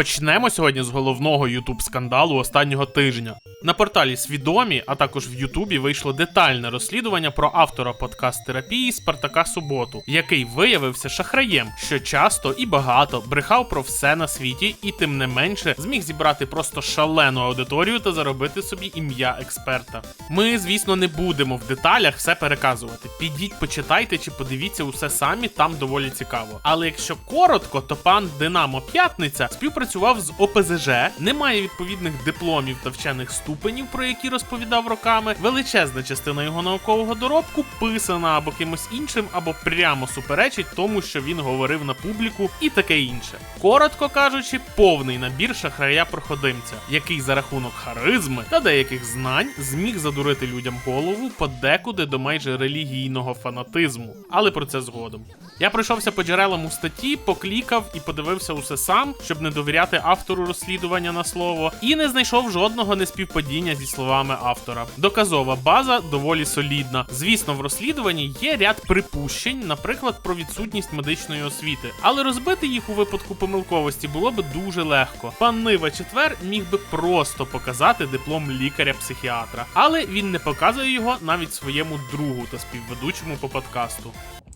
Почнемо сьогодні з головного ютуб скандалу останнього тижня. На порталі Свідомі, а також в Ютубі вийшло детальне розслідування про автора подкаст терапії Спартака Суботу, який виявився шахраєм, що часто і багато брехав про все на світі, і тим не менше зміг зібрати просто шалену аудиторію та заробити собі ім'я експерта. Ми, звісно, не будемо в деталях все переказувати. Підіть, почитайте чи подивіться усе самі, там доволі цікаво. Але якщо коротко, то пан Динамо П'ятниця співпрацював з ОПЗЖ, не має відповідних дипломів та вчених ступенів, про які розповідав роками. Величезна частина його наукового доробку писана або кимось іншим, або прямо суперечить тому, що він говорив на публіку, і таке інше. Коротко кажучи, повний набір шахрая проходимця, який за рахунок харизми та деяких знань зміг задурити людям голову подекуди до майже релігійного фанатизму. Але про це згодом. Я пройшовся по джерелам у статті, поклікав і подивився усе сам, щоб не довіряти автору розслідування на слово, і не знайшов жодного неспівпадіння зі словами автора. Доказова база доволі солідна. Звісно, в розслідуванні є ряд припущень, наприклад, про відсутність медичної освіти, але розбити їх у випадку помилковості було б дуже легко. Пан Нива Четвер міг би просто показати диплом лікаря-психіатра, але він не показує його навіть своєму другу та співведучому по подкасту.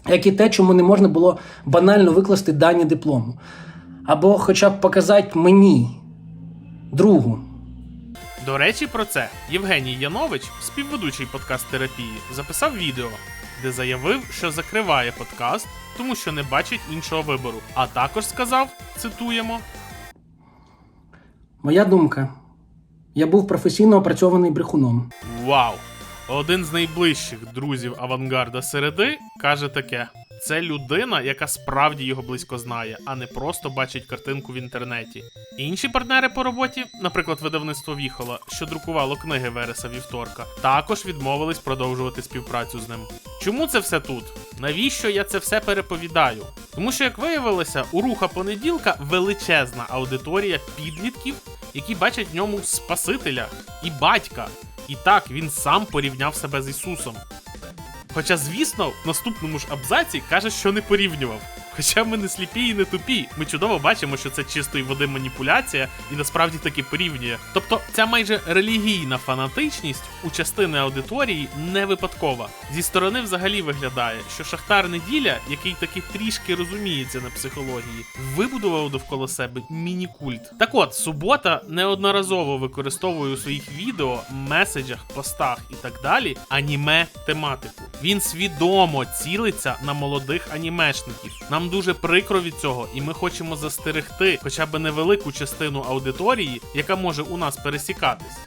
як і те, чому не можна було банально викласти дані диплому. Або хоча б показати мені, другу. До речі, про це Євгеній Янович, співведучий подкаст терапії, записав відео, де заявив, що закриває подкаст, тому що не бачить іншого вибору. А також сказав: цитуємо: Моя думка. Я був професійно опрацьований брехуном. Вау! Один з найближчих друзів авангарда середи каже таке: це людина, яка справді його близько знає, а не просто бачить картинку в інтернеті. Інші партнери по роботі, наприклад, видавництво Віхола, що друкувало книги Вереса Вівторка, також відмовились продовжувати співпрацю з ним. Чому це все тут? Навіщо я це все переповідаю? Тому що, як виявилося, у руха понеділка величезна аудиторія підлітків, які бачать в ньому Спасителя і батька. І так він сам порівняв себе з Ісусом. Хоча, звісно, в наступному ж абзаці каже, що не порівнював. Хоча ми не сліпі і не тупі, ми чудово бачимо, що це чистої води маніпуляція і насправді таки порівнює. Тобто ця майже релігійна фанатичність у частини аудиторії не випадкова. Зі сторони взагалі виглядає, що Шахтар Неділя, який таки трішки розуміється на психології, вибудував довкола себе міні-культ. Так от, субота неодноразово використовує у своїх відео, меседжах, постах і так далі аніме тематику. Він свідомо цілиться на молодих анімешників. Нам дуже прикро від цього, і ми хочемо застерегти хоча б невелику частину аудиторії, яка може у нас пересікатись.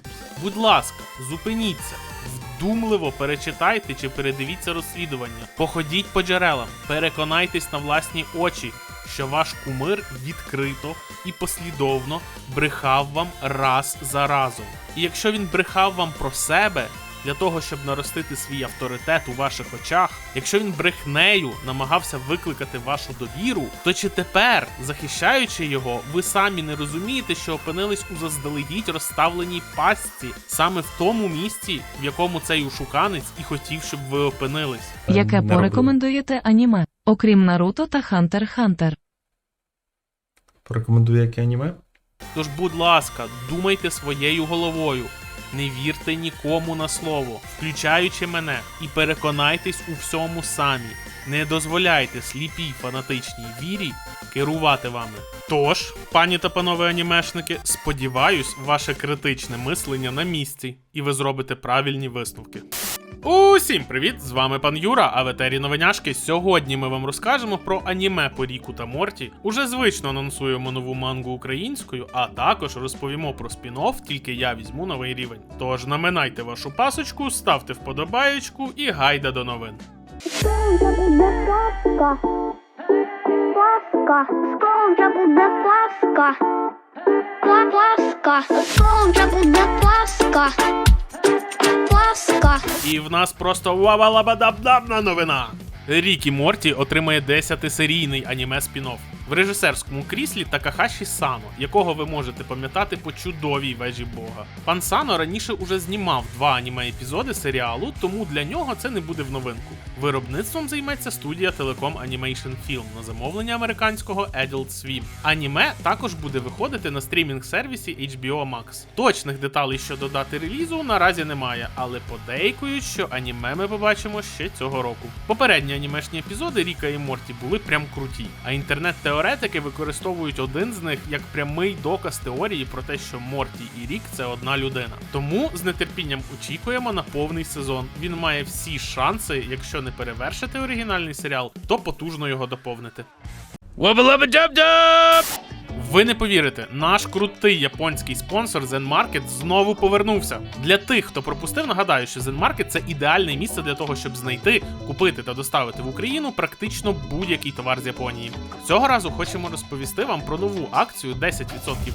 Будь ласка, зупиніться. Вдумливо перечитайте чи передивіться розслідування, походіть по джерелам, переконайтесь на власні очі, що ваш кумир відкрито і послідовно брехав вам раз за разом. І якщо він брехав вам про себе, для того, щоб наростити свій авторитет у ваших очах, якщо він брехнею намагався викликати вашу довіру, то чи тепер, захищаючи його, ви самі не розумієте, що опинились у заздалегідь розставленій пастці саме в тому місці, в якому цей ушуканець і хотів, щоб ви опинились? Яке порекомендуєте аніме, окрім Наруто та Хантер Хантер? Порекомендую яке аніме? Тож, будь ласка, думайте своєю головою. Не вірте нікому на слово, включаючи мене, і переконайтесь у всьому самі. Не дозволяйте сліпій фанатичній вірі керувати вами. Тож, пані та панове анімешники, сподіваюсь, ваше критичне мислення на місці, і ви зробите правильні висновки. Усім привіт! З вами пан Юра, а в етері новиняшки. Сьогодні ми вам розкажемо про аніме по Ріку та Морті. Уже звично анонсуємо нову мангу українською, а також розповімо про спін-офф, тільки я візьму новий рівень. Тож наминайте вашу пасочку, ставте вподобаєчку і гайда до новин. Скоро буде Пасха. Пасха. Скоро буде Пасха. Пасха. І в нас просто вавалабадабдабна новина. Рік і Морті отримає 10-серійний аніме спін-офф. В режисерському кріслі Такахаші Сано, якого ви можете пам'ятати по чудовій вежі Бога. Пан Сано раніше уже знімав два аніме епізоди серіалу, тому для нього це не буде в новинку. Виробництвом займеться студія Telecom Animation Film на замовлення американського Adult Swim. Аніме також буде виходити на стрімінг-сервісі HBO Max. Точних деталей щодо дати релізу наразі немає, але подейкують, що аніме ми побачимо ще цього року. Попередні анімешні епізоди Ріка і Морті були прям круті, а інтернет-теоретики використовують один з них як прямий доказ теорії про те, що Морті і Рік це одна людина. Тому з нетерпінням очікуємо на повний сезон. Він має всі шанси, якщо не перевершити оригінальний серіал, то потужно його доповнити. Ви не повірите, наш крутий японський спонсор ZenMarket знову повернувся. Для тих, хто пропустив, нагадаю, що ZenMarket – це ідеальне місце для того, щоб знайти, купити та доставити в Україну практично будь-який товар з Японії. Цього разу хочемо розповісти вам про нову акцію 10%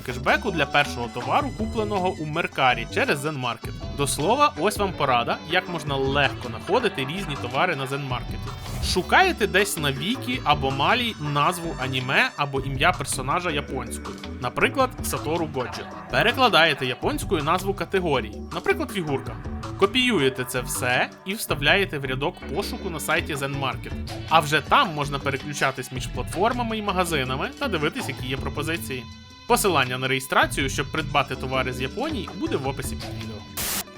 кешбеку для першого товару, купленого у Меркарі через ZenMarket. До слова, ось вам порада, як можна легко знаходити різні товари на ZenMarket. Шукаєте десь на вікі або малі назву аніме або ім'я персонажа японською, наприклад, Сатору Годжо. Перекладаєте японською назву категорії, наприклад, фігурка. Копіюєте це все і вставляєте в рядок пошуку на сайті ZenMarket. А вже там можна переключатись між платформами і магазинами та дивитись, які є пропозиції. Посилання на реєстрацію, щоб придбати товари з Японії, буде в описі під відео.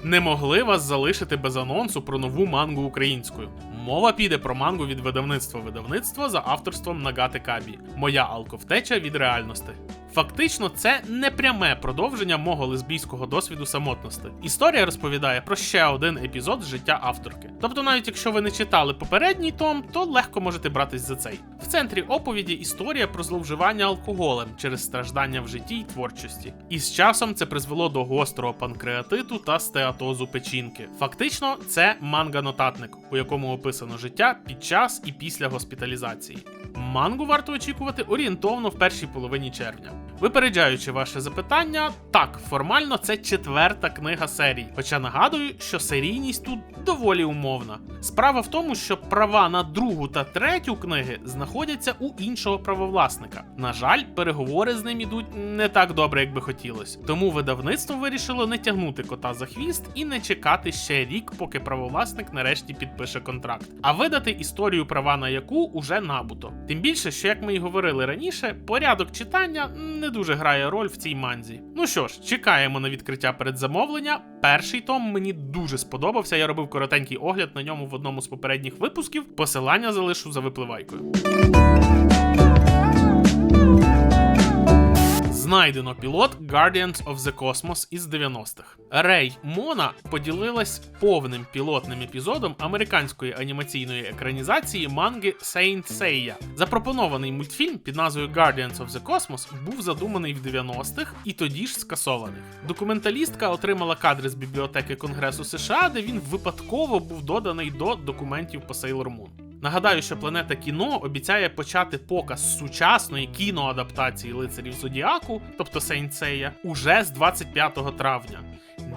Не могли вас залишити без анонсу про нову мангу українською. Мова піде про мангу від видавництва видавництва за авторством Нагати Кабі. Моя алковтеча від реальності. Фактично, це не пряме продовження мого лесбійського досвіду самотності. Історія розповідає про ще один епізод життя авторки. Тобто, навіть якщо ви не читали попередній том, то легко можете братись за цей. В центрі оповіді історія про зловживання алкоголем через страждання в житті й творчості. І з часом це призвело до гострого панкреатиту та стеатозу печінки. Фактично, це манга-нотатник, у якому описано життя під час і після госпіталізації. Мангу варто очікувати орієнтовно в першій половині червня. Випереджаючи ваше запитання, так, формально це четверта книга серії. Хоча нагадую, що серійність тут доволі умовна. Справа в тому, що права на другу та третю книги знаходяться у іншого правовласника. На жаль, переговори з ним ідуть не так добре, як би хотілося. Тому видавництво вирішило не тягнути кота за хвіст і не чекати ще рік, поки правовласник нарешті підпише контракт, а видати історію права на яку уже набуто. Тим більше, що як ми й говорили раніше, порядок читання не дуже грає роль в цій манзі. Ну що ж, чекаємо на відкриття передзамовлення. Перший том мені дуже сподобався. Я робив коротенький огляд на ньому в одному з попередніх випусків. Посилання залишу за випливайкою. Знайдено пілот Guardians of the Cosmos із 90-х. Рей Мона поділилась повним пілотним епізодом американської анімаційної екранізації манги Saint Seiya. Запропонований мультфільм під назвою Guardians of the Cosmos був задуманий в 90-х і тоді ж скасований. Документалістка отримала кадри з бібліотеки Конгресу США, де він випадково був доданий до документів по Sailor Moon. Нагадаю, що планета кіно обіцяє почати показ сучасної кіноадаптації лицарів Зодіаку, тобто Сейнт-Сея, уже з 25 травня.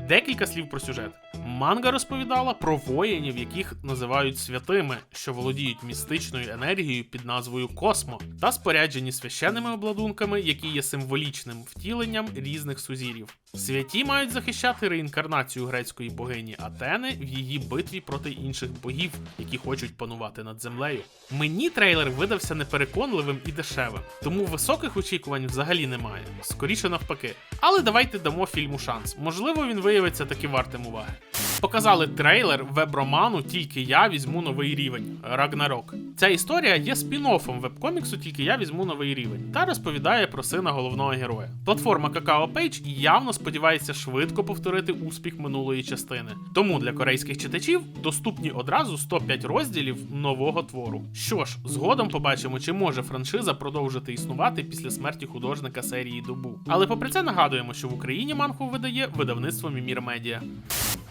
Декілька слів про сюжет. Манга розповідала про воїнів, яких називають святими, що володіють містичною енергією під назвою Космо, та споряджені священними обладунками, які є символічним втіленням різних сузір'їв. Святі мають захищати реінкарнацію грецької богині Атени в її битві проти інших богів, які хочуть панувати над землею. Мені трейлер видався непереконливим і дешевим, тому високих очікувань взагалі немає. Скоріше навпаки. Але давайте дамо фільму шанс. Можливо, він виявиться таки вартим уваги. Показали трейлер веб-роману Тільки я візьму новий рівень Рагнарок. Ця історія є спін-оффом веб-коміксу Тільки я візьму новий рівень та розповідає про сина головного героя. Платформа Kakao Page явно сподівається швидко повторити успіх минулої частини. Тому для корейських читачів доступні одразу 105 розділів нового твору. Що ж, згодом побачимо, чи може франшиза продовжити існувати після смерті художника серії Добу. Але попри це нагадуємо, що в Україні мангу видає видавництво Мімір Медіа.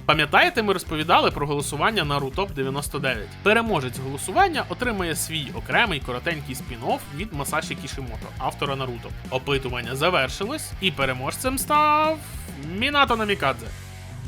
Пам'ятаєте, ми розповідали про голосування на Рутоп 99. Переможець голосування отримає свій окремий коротенький спін-офф від Масаші Кішимото, автора Наруто. Опитування завершилось, і переможцем став Мінато Намікадзе.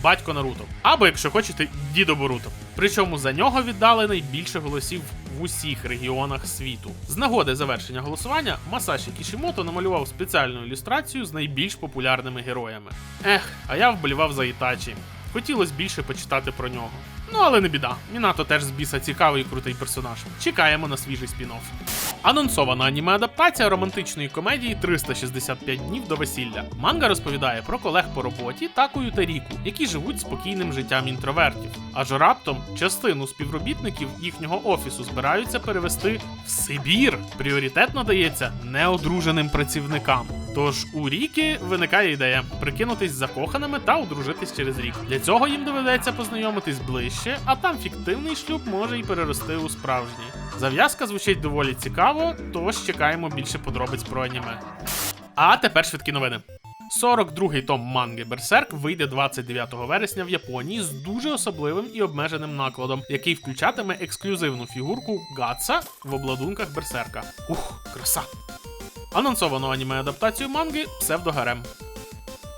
батько Наруто. Або, якщо хочете, дідо Боруто. Причому за нього віддали найбільше голосів в усіх регіонах світу. З нагоди завершення голосування Масаші Кішімото намалював спеціальну ілюстрацію з найбільш популярними героями. Ех, а я вболівав за Ітачі. Хотілося більше почитати про нього. Ну але не біда. Мінато теж з біса цікавий і крутий персонаж. Чекаємо на свіжий спін-офф. Анонсована аніме адаптація романтичної комедії 365 днів до весілля. Манга розповідає про колег по роботі Такою та Ріку, які живуть спокійним життям інтровертів. Аж раптом частину співробітників їхнього офісу збираються перевести в Сибір. Пріоритет надається неодруженим працівникам. Тож у Ріки виникає ідея прикинутись закоханими та одружитись через рік. Для цього їм доведеться познайомитись ближче, а там фіктивний шлюб може й перерости у справжній. Зав'язка звучить доволі цікаво, тож чекаємо більше подробиць про аніме. А тепер швидкі новини. 42-й том манги Берсерк вийде 29 вересня в Японії з дуже особливим і обмеженим накладом, який включатиме ексклюзивну фігурку Гатса в обладунках Берсерка. Ух, краса! Анонсовано аніме адаптацію манги Псевдогарем.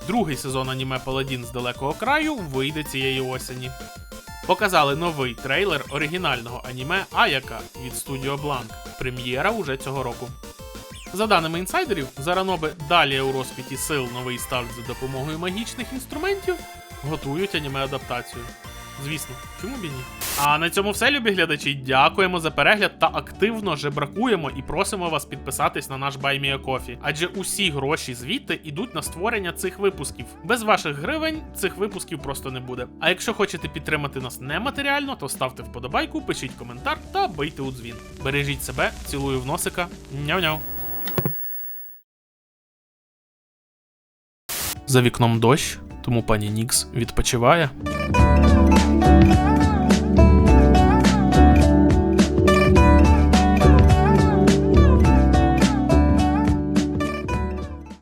Другий сезон аніме Паладін з далекого краю вийде цієї осені. Показали новий трейлер оригінального аніме Аяка від Studio Blank. Прем'єра уже цього року. За даними інсайдерів, Зараноби далі у розквіті сил новий старт за допомогою магічних інструментів готують аніме-адаптацію. Звісно, чому б і ні? А на цьому все, любі глядачі. Дякуємо за перегляд та активно жебракуємо і просимо вас підписатись на наш BuyMeACoffee, адже усі гроші звідти йдуть на створення цих випусків. Без ваших гривень цих випусків просто не буде. А якщо хочете підтримати нас нематеріально, то ставте вподобайку, пишіть коментар та бийте у дзвін. Бережіть себе, цілую в носика. Няв-няв. За вікном дощ, тому пані Нікс відпочиває.